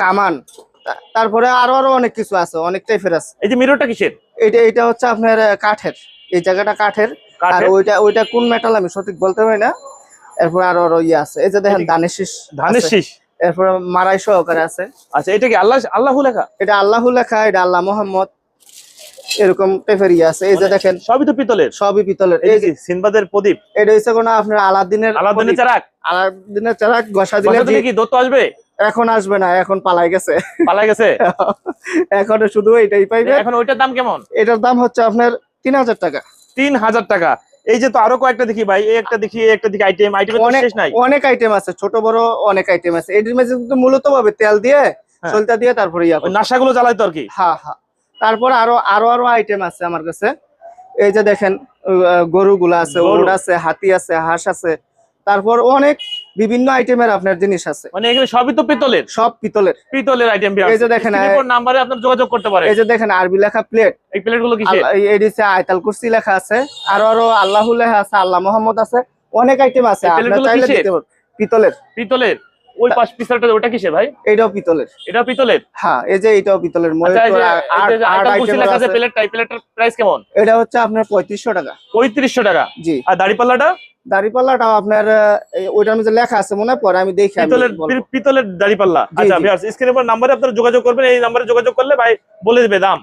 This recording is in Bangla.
কামান তারপরে আরও আরও অনেক কিছু আছে অনেক টাইপের আছে। এই যে মিররটা কিসের? এটা এটা হচ্ছে আপনার কাঠের এই জায়গাটা কাঠের। আর ওইটা ওইটা কোন মেটাল আমি সঠিক বলতে পারি না। এরপর আরও আরও ইয়ে আছে এই যে দেখেন ধানের শীষ ধানের শীষ? এরপরে মারাই সহকারে আছে। আচ্ছা এটা কি আল্লাহ আল্লাহু লেখা? এটা আল্লাহ লেখা এটা আল্লাহ মোহাম্মদ। এরকম টাইপের ইয়ে আছে এই যে দেখেন। সবই তো পিতলের? সবই পিতলের। এই যে সিনবাদের প্রদীপ? এটা হচ্ছে কোনো আপনার আলাদিনের আলাদিনের। চারাক? আলাদিনের চারাক গসা দিলে কি দত্ত আসবে? এখন আসবে না এখন পালাই গেছে। পালাই গেছে? এখন শুধু এটাই পাইবে। এখন ওইটার দাম কেমন? এটার দাম হচ্ছে আপনার তিন হাজার টাকা। তিন হাজার টাকা। এই যে তো আরও কয়েকটা দেখি ভাই এই একটা দেখি একটা দেখি আইটেম আইটেমের অনেক শেষ নাই। অনেক আইটেম আছে ছোট বড় অনেক আইটেম আছে। এটির মধ্যে কিন্তু মূলত ভাবে তেল দিয়ে হ্যাঁ। সলতা দিয়ে তারপরে ইয়া নাশাগুলো জ্বালাই তো আর কি? হ্যাঁ হ্যাঁ। তারপর আরও আরও আরও আইটেম আছে আমার কাছে। এই যে দেখেন গরু গুলা আছে। ওট আছে হাতি আছে হাঁস আছে। তারপর অনেক বিভিন্ন আইটেমের আপনার জিনিস আছে। মানে এখানে সবই তো পিতলের? সব পিতলের। পিতলের আইটেম এই যে দেখেন, নাম্বারে আপনার যোগাযোগ করতে পারেন। এই যে দেখেন আরবি লেখা প্লেট এই প্লেটগুলো কিসের এডিসে আয়তাল কুরসি লেখা আছে আরও আরও আল্লাহ লেখা আছে আল্লাহ মোহাম্মদ আছে অনেক আইটেম আছে। এই আপনার প্লেটগুলো চাইলে দিতে পারবেন। পিতলের। পিতলের? ওই পাঁচ পিছাটা ওটা কিসের ভাই? এটাও পিতলের। এটা পিতলের? হ্যাঁ এই যে এটাও পিতলের। আচ্ছা এই এই এই প্লেটটার প্রাইস কেমন? এটা হচ্ছে আপনার পঁয়ত্রিশশো টাকা। পঁয়ত্রিশশো টাকা? জি। আর দাড়িপাল্লাটা? দাড়িপাল্লাটাও আপনার ওইটার মধ্যে লেখা আছে মনে পড়ে পরে আমি দেখি পিতলের। পিতলের দাড়িপাল্লা। আচ্ছা স্ক্রিনের উপর নাম্বারে আপনারা যোগাযোগ করবেন এই নাম্বারে যোগাযোগ করলে ভাই বলে দেবে দাম।